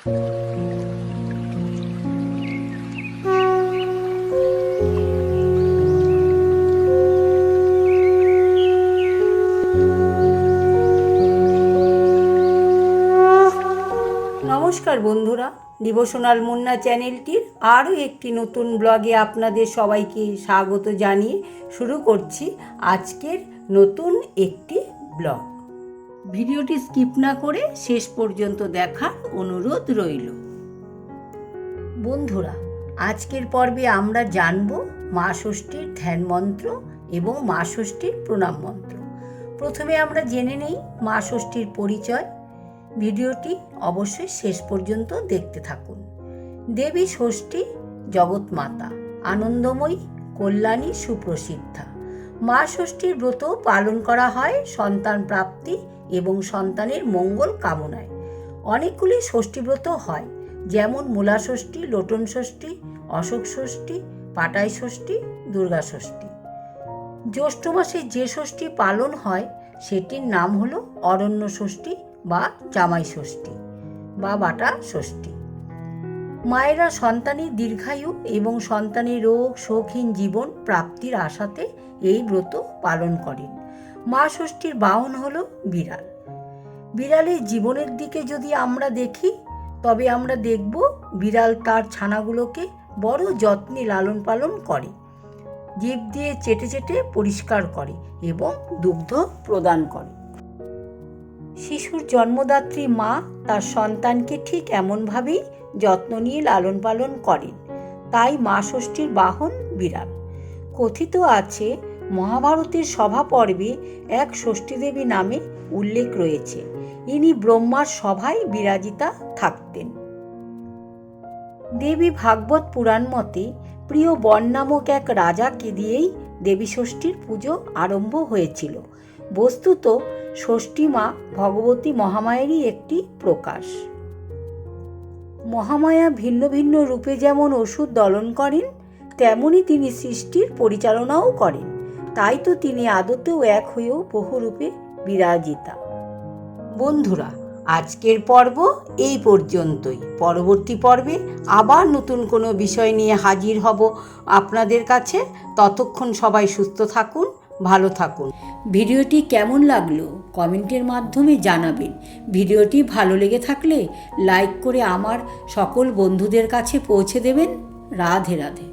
নমস্কার বন্ধুরা, ডিভোশনাল মুন্না চ্যানেলটির আরও একটি নতুন ব্লগে আপনাদের সবাইকে স্বাগত জানিয়ে শুরু করছি আজকের নতুন একটি ব্লগ। ভিডিওটি স্কিপ না করে শেষ পর্যন্ত দেখার অনুরোধ রইল। বন্ধুরা, আজকের পর্বে আমরা জানব মা ষষ্ঠীর ধ্যান মন্ত্র এবং মা ষষ্ঠীর প্রণাম মন্ত্র। প্রথমে আমরা জেনে নেই মা ষষ্ঠীর পরিচয়। ভিডিওটি অবশ্যই শেষ পর্যন্ত দেখতে থাকুন। দেবী ষষ্ঠী জগৎ মাতা আনন্দময়ী, কল্যাণী, সুপ্রসিদ্ধা। মা ষষ্ঠীর ব্রত পালন করা হয় সন্তান প্রাপ্তি এবং সন্তানের মঙ্গল কামনায়। অনেকগুলি ষষ্ঠী ব্রত হয়, যেমন মূলা ষষ্ঠী, লোটন ষষ্ঠী, অশোক ষষ্ঠী, পাটাই ষষ্ঠী, দুর্গা ষষ্ঠী। জ্যৈষ্ঠ মাসে যে ষষ্ঠী পালন হয়, সেটির নাম হলো অরণ্য ষষ্ঠী বা জামাই ষষ্ঠী বা বাটা ষষ্ঠী। মায়েরা সন্তানের দীর্ঘায়ু এবং সন্তানের রোগ, শৌখিন জীবন প্রাপ্তির আশাতে এই ব্রত পালন করেন। মা ষষ্ঠীর বাহন হল বিড়াল। বিড়ালের জীবনের দিকে যদি আমরা দেখি, তবে আমরা দেখব বিড়াল তার ছানাগুলোকে বড় যত্নে লালন পালন করে জীব দিয়ে চেটে চেটে পরিষ্কার করে এবং দুগ্ধ প্রদান করে। শিশুর জন্মদাত্রী মা তার সন্তানকে ঠিক এমনভাবেই যত্ন নিয়ে লালন পালন করেন। তাই মা ষষ্ঠীর বাহন বিড়াল। কথিত আছে, মহাভারতের সভা পর্বে এক ষষ্ঠীদেবী নামে উল্লেখ রয়েছে। ইনি ব্রহ্মার সভায় বিরাজিতা থাকতেন। দেবী ভাগবত পুরাণ মতে, প্রিয় বন নামক এক রাজাকে দিয়েই দেবী ষষ্ঠীর পুজো আরম্ভ হয়েছিল। বস্তুত ষষ্ঠী মা ভগবতী মহামায়েরই একটি প্রকাশ। মহামায়া ভিন্ন ভিন্ন রূপে যেমন ওষুধ দলন করেন, তেমনি তিনি সৃষ্টির পরিচালনাও করেন। তাই তো তিনি আদতেও এক হয়েও বহুরূপে বিরাজিতা। বন্ধুরা, আজকের পর্ব এই পর্যন্তই। পরবর্তী পর্বে আবার নতুন কোনো বিষয় নিয়ে হাজির হব। আপনাদের কাছে ততক্ষণ সবাই সুস্থ থাকুন ভালো থাকুন। ভিডিওটি কেমন লাগল কমেন্টের মাধ্যমে জানাবেন। ভিডিওটি ভালো লেগে থাকলে লাইক করে আমার সকল বন্ধুদের কাছে পৌঁছে দেবেন। রাধে রাধে।